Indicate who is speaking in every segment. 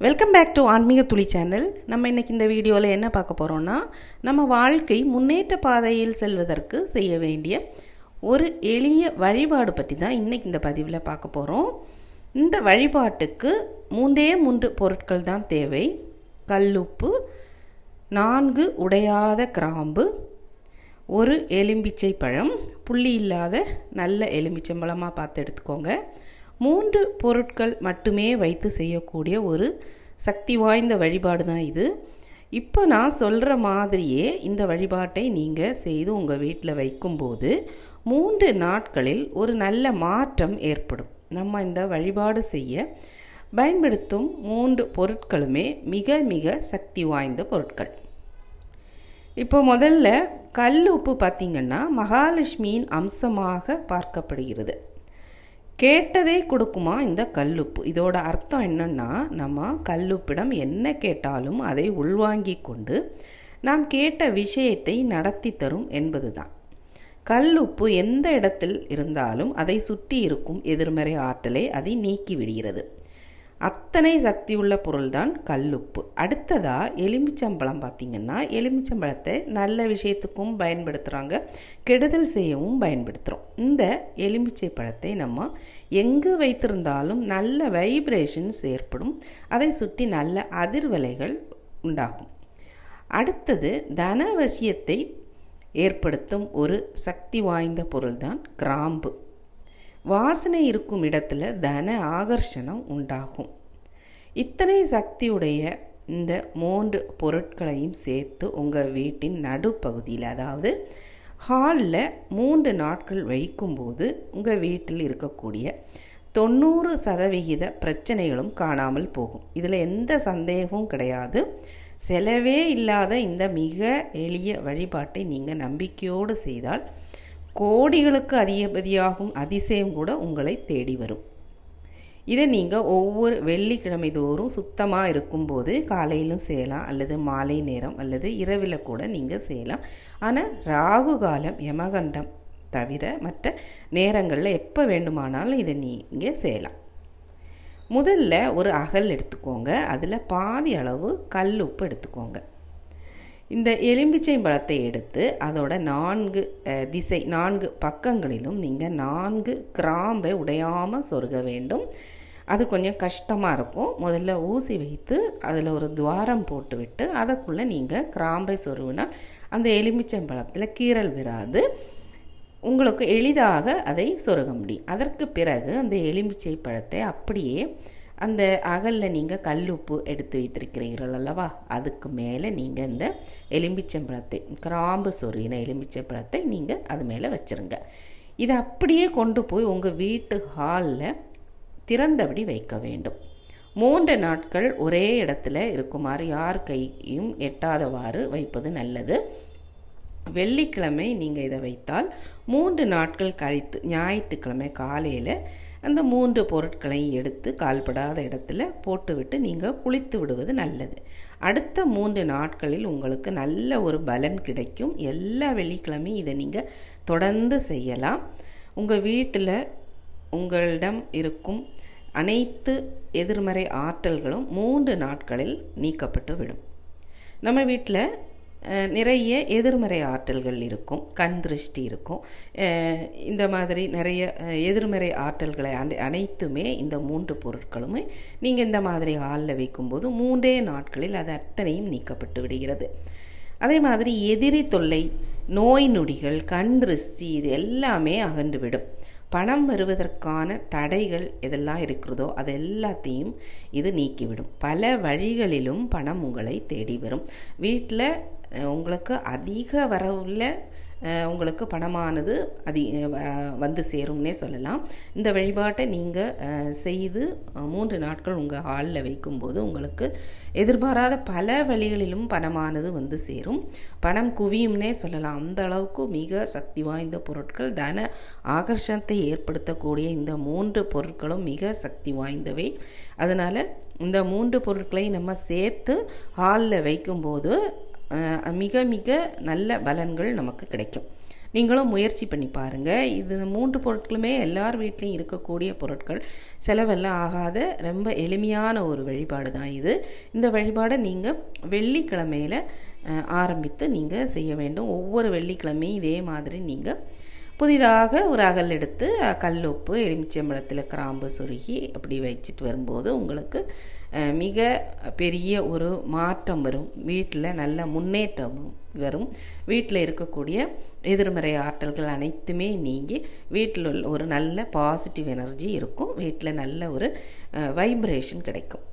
Speaker 1: Welcome back to ஆன்மீக துளி channel நம்ம இன்னைக்கு இந்த வீடியோவில் என்ன பார்க்க போகிறோன்னா நம்ம வாழ்க்கை முன்னேற்ற பாதையில் செல்வதற்கு செய்ய வேண்டிய ஒரு எளிய வழிபாடு பற்றி தான் இன்னைக்கு இந்த பதிவில் பார்க்க போகிறோம் இந்த வழிபாட்டுக்கு மூன்றே மூன்று பொருட்கள் தான் தேவை. கல்லுப்பு நான்கு உடையாத கிராம்பு ஒரு எலும்பிச்சை பழம் புள்ளி இல்லாத நல்ல எலுமிச்சம்பழமாக பார்த்து எடுத்துக்கோங்க. மூன்று பொருட்கள் மட்டுமே வைத்து செய்யக்கூடிய ஒரு சக்தி வாய்ந்த வழிபாடு தான் இது. இப்போ நான் சொல்கிற மாதிரியே இந்த வழிபாட்டை நீங்கள் செய்து உங்கள் வீட்டில் வைக்கும்போது மூன்று நாட்களில் ஒரு நல்ல மாற்றம் ஏற்படும். நம்ம இந்த வழிபாடு செய்ய பயன்படுத்தும் மூன்று பொருட்களுமே மிக மிக சக்தி வாய்ந்த பொருட்கள். இப்போ முதல்ல கல் உப்பு பார்த்திங்கன்னா மகாலட்சுமியின் அம்சமாக பார்க்கப்படுகிறது. கேட்டதே கொடுக்குமா இந்த கல்லுப்பு? இதோட அர்த்தம் என்னன்னா நம்ம கல்லுப்பிடம் என்ன கேட்டாலும் அதை உள்வாங்கி கொண்டு நாம் கேட்ட விஷயத்தை நடத்தி தரும் என்பதுதான். கல்லுப்பு எந்த இடத்தில் இருந்தாலும் அதை சுற்றி இருக்கும் எதிர்மறை ஆற்றலை அதை நீக்கி விடுகிறது. அத்தனை சக்தியுள்ள பொருள்தான் கல்லுப்பு. அடுத்ததாக எலுமிச்சம்பழம் பார்த்திங்கன்னா எலுமிச்சம்பழத்தை நல்ல விஷயத்துக்கும் பயன்படுத்துகிறாங்க கெடுதல் செய்யவும் பயன்படுத்துகிறோம் இந்த எலுமிச்சை பழத்தை நம்ம எங்கு வைத்திருந்தாலும் நல்ல வைப்ரேஷன்ஸ் ஏற்படும். அதை சுற்றி நல்ல அதிர்வலைகள் உண்டாகும். அடுத்தது தனவசியத்தை ஏற்படுத்தும் ஒரு சக்தி வாய்ந்த பொருள்தான் கிராம்பு. வாசனை இருக்கும் இடத்துல தன ஆகர்ஷணம் உண்டாகும். இத்தனை சக்தியுடைய இந்த மூன்று பொருட்களையும் சேர்த்து உங்கள் வீட்டின் நடுப்பகுதியில் அதாவது ஹாலில் மூன்று நாட்கள் வைக்கும்போது உங்கள் வீட்டில் இருக்கக்கூடிய தொண்ணூறு சதவிகித பிரச்சனைகளும் காணாமல் போகும். இதில் எந்த சந்தேகமும் கிடையாது. செலவே இல்லாத இந்த மிக எளிய வழிபாட்டை நீங்கள் நம்பிக்கையோடு செய்தால் கோடிகளுக்கு அதிகபதியாகும் அதிசயம் கூட உங்களை தேடி வரும். இதை நீங்கள் ஒவ்வொரு வெள்ளிக்கிழமை தோறும் சுத்தமாக இருக்கும்போது காலையிலும் செய்யலாம் அல்லது மாலை நேரம் அல்லது இரவில் கூட நீங்கள் செய்யலாம். ஆனால் ராகு காலம் யமகண்டம் தவிர மற்ற நேரங்களில் எப்போ வேண்டுமானாலும் இதை நீங்கள் செய்யலாம். முதல்ல ஒரு அகல் எடுத்துக்கோங்க. அதில் பாதி அளவு கல் உப்பு எடுத்துக்கோங்க. இந்த எலும்பிச்சை பழத்தை எடுத்து அதோட நான்கு திசை நான்கு பக்கங்களிலும் நீங்கள் நான்கு கிராம்பை உடையாமல் சொருக வேண்டும். அது கொஞ்சம் கஷ்டமாக இருக்கும். முதல்ல ஊசி வைத்து அதில் ஒரு துவாரம் போட்டுவிட்டு அதுக்குள்ளே நீங்கள் கிராம்பை சொருவினால் அந்த எலுமிச்சம்பழத்தில் கீரல் விராது. உங்களுக்கு எளிதாக அதை சொருக முடியும். அதற்கு பிறகு அந்த எலுமிச்சை பழத்தை அப்படியே அந்த அகலில் நீங்கள் கல் உப்பு எடுத்து வைத்திருக்கிறீர்கள் அல்லவா? அதுக்கு மேலே நீங்கள் இந்த எலும்பிச்சம்பழத்தை கிராம்பு சொருகின எலும்பிச்சம்பழத்தை நீங்கள் அது மேலே வச்சுருங்க. இதை அப்படியே கொண்டு போய் உங்கள் வீட்டு ஹாலில் திறந்தபடி வைக்க வேண்டும். மூன்று நாட்கள் ஒரே இடத்துல இருக்குமாறு யார் கையும் எட்டாதவாறு வைப்பது நல்லது. வெள்ளிக்கிழமை நீங்கள் இதை வைத்தால் மூன்று நாட்கள் கழித்து ஞாயிற்றுக்கிழமை காலையில் அந்த மூன்று பொருட்களை எடுத்து கால்படாத இடத்துல போட்டுவிட்டு நீங்கள் குளித்து விடுவது நல்லது. அடுத்த மூன்று நாட்களில் உங்களுக்கு நல்ல ஒரு பலன் கிடைக்கும். எல்லா வெள்ளிக்கிழமையும் இதை நீங்கள் தொடர்ந்து செய்யலாம். உங்கள் வீட்டில் உங்களிடம் இருக்கும் அனைத்து எதிர்மறை ஆற்றல்களும் மூன்று நாட்களில் நீக்கப்பட்டு விடும் நம்ம வீட்டில் நிறைய எதிர்மறை ஆற்றல்கள் இருக்கும் கண் திருஷ்டி இருக்கும். இந்த மாதிரி நிறைய எதிர்மறை ஆற்றல்களை அனைத்துமே இந்த மூன்று பொருட்களுமே நீங்கள் இந்த மாதிரி ஹாலில் வைக்கும்போது மூன்றே நாட்களில் அது அத்தனையும் நீக்கப்பட்டு விடுகிறது. அதே மாதிரி எதிரி தொல்லை நோய் நொடிகள் கண் திருஷ்டி இது எல்லாமே அகன்றுவிடும் பணம் வருவதற்கான தடைகள் எதெல்லாம் இருக்கிறதோ அது எல்லாத்தையும் இது நீக்கிவிடும். பல வழிகளிலும் பணம் உங்களை தேடி வரும். வீட்டில் உங்களுக்கு அதிக வரவுள்ள உங்களுக்கு பணமானது அதி வந்து சேரும்னே சொல்லலாம். இந்த வழிபாட்டை நீங்கள் செய்து மூன்று நாட்கள் உங்கள் ஹாலில் வைக்கும்போது உங்களுக்கு எதிர்பாராத பல வழிகளிலும் பணமானது வந்து சேரும். பணம் குவியும்னே சொல்லலாம். அந்த அளவுக்கு மிக சக்தி வாய்ந்த பொருட்கள் தன ஆகர்ஷணத்தை ஏற்படுத்தக்கூடிய இந்த மூன்று பொருட்களும் மிக சக்தி வாய்ந்தவை. அதனால் இந்த மூன்று பொருட்களையும் நம்ம சேர்த்து ஹாலில் வைக்கும்போது மிக மிக நல்ல பலன்கள் நமக்கு கிடைக்கும். நீங்களும் முயற்சி பண்ணி பாருங்கள் இது மூன்று பொருட்களுமே எல்லார் வீட்லேயும் இருக்கக்கூடிய பொருட்கள். செலவெல்லாம் ஆகாத ரொம்ப எளிமையான ஒரு வழிபாடு தான் இது. இந்த வழிபாடை நீங்கள் வெள்ளிக்கிழமையில் ஆரம்பித்து நீங்கள் செய்ய வேண்டும். ஒவ்வொரு வெள்ளிக்கிழமையும் இதே மாதிரி நீங்கள் புதிதாக ஒரு அகல் எடுத்து கல் உப்பு எலுமிச்சம்பழத்தில் கிராம்பு சொருகி அப்படி வச்சுட்டு வரும்போது உங்களுக்கு மிக பெரிய ஒரு மாற்றம் வரும். வீட்டில் நல்ல முன்னேற்றம் வரும். வீட்டில் இருக்கக்கூடிய எதிர்மறை ஆற்றல்கள் அனைத்துமே நீங்கி வீட்டில் உள்ள ஒரு நல்ல பாசிட்டிவ் எனர்ஜி இருக்கும். வீட்டில் நல்ல ஒரு வைப்ரேஷன் கிடைக்கும்.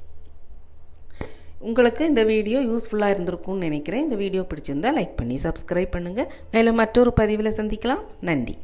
Speaker 1: உங்களுக்கு இந்த வீடியோ யூஸ்ஃபுல்லாக இருந்திருக்கும்னு நினைக்கிறேன். இந்த வீடியோ பிடிச்சிருந்தா லைக் பண்ணி சப்ஸ்கிரைப் பண்ணுங்கள் மேலும் மற்றொரு பதிவில் சந்திக்கலாம். நன்றி.